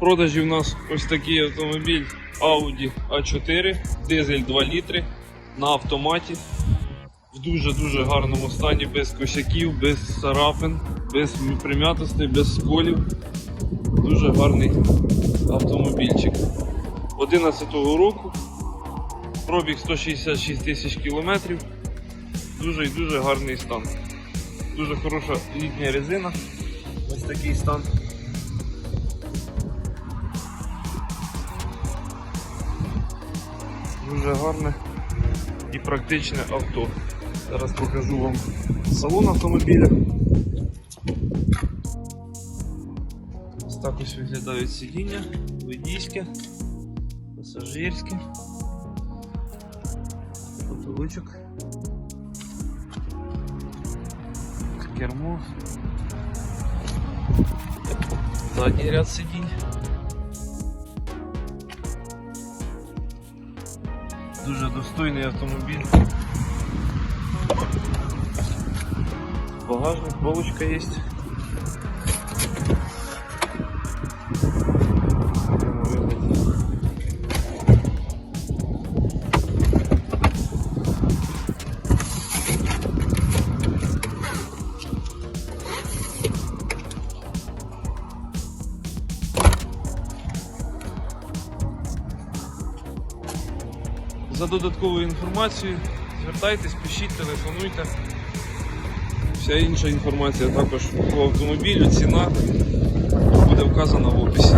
Продажі у нас ось такий автомобіль Audi A4, дизель 2 літри на автоматі. В дуже-дуже гарному стані, без косяків, без царапин, без прим'ятостей, без сколів. Дуже гарний автомобільчик. 11-го року. Пробіг 166 тисяч кілометрів. Дуже і дуже гарний стан. Дуже хороша літня резина. Ось такий стан. Дуже гарне і практичне авто. Зараз покажу вам салон автомобіля. Ось так ось виглядають сидіння, водійське, пасажирське, потолочок, кермо, задній ряд сидінь. Дуже достойний автомобіль. Багажник, полочка есть. За додатковою інформацією звертайтесь, пишіть, телефонуйте. Вся інша інформація також по автомобілю, ціна буде вказана в описі.